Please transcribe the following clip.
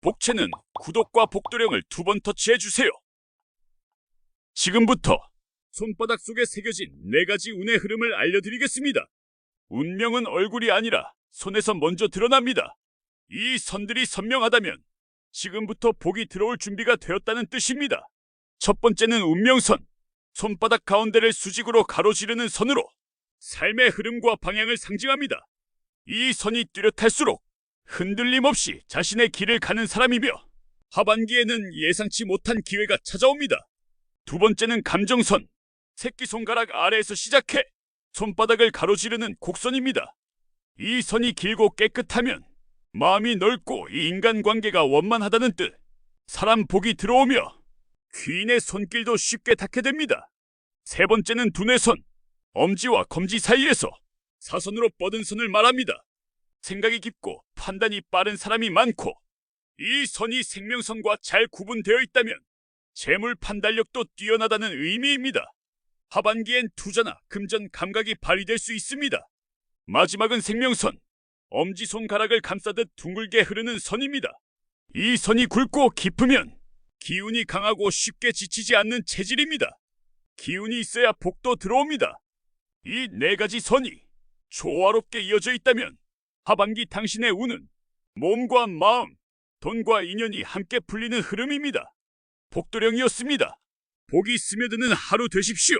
복채는 구독과 복도령을 두 번 터치해 주세요. 지금부터 손바닥 속에 새겨진 네 가지 운의 흐름을 알려드리겠습니다. 운명은 얼굴이 아니라 손에서 먼저 드러납니다. 이 선들이 선명하다면 지금부터 복이 들어올 준비가 되었다는 뜻입니다. 첫 번째는 운명선. 손바닥 가운데를 수직으로 가로지르는 선으로 삶의 흐름과 방향을 상징합니다. 이 선이 뚜렷할수록 흔들림 없이 자신의 길을 가는 사람이며 하반기에는 예상치 못한 기회가 찾아옵니다. 두 번째는 감정선. 새끼손가락 아래에서 시작해 손바닥을 가로지르는 곡선입니다. 이 선이 길고 깨끗하면 마음이 넓고 이 인간관계가 원만하다는 뜻. 사람 복이 들어오며 귀인의 손길도 쉽게 닿게 됩니다. 세 번째는 두뇌선. 엄지와 검지 사이에서 사선으로 뻗은 선을 말합니다. 생각이 깊고 판단이 빠른 사람이 많고 이 선이 생명선과 잘 구분되어 있다면 재물 판단력도 뛰어나다는 의미입니다. 하반기엔 투자나 금전 감각이 발휘될 수 있습니다. 마지막은 생명선. 엄지손가락을 감싸듯 둥글게 흐르는 선입니다. 이 선이 굵고 깊으면 기운이 강하고 쉽게 지치지 않는 체질입니다. 기운이 있어야 복도 들어옵니다. 이 네 가지 선이 조화롭게 이어져 있다면 하반기 당신의 운은 몸과 마음, 돈과 인연이 함께 풀리는 흐름입니다. 복도령이었습니다. 복이 스며드는 하루 되십시오.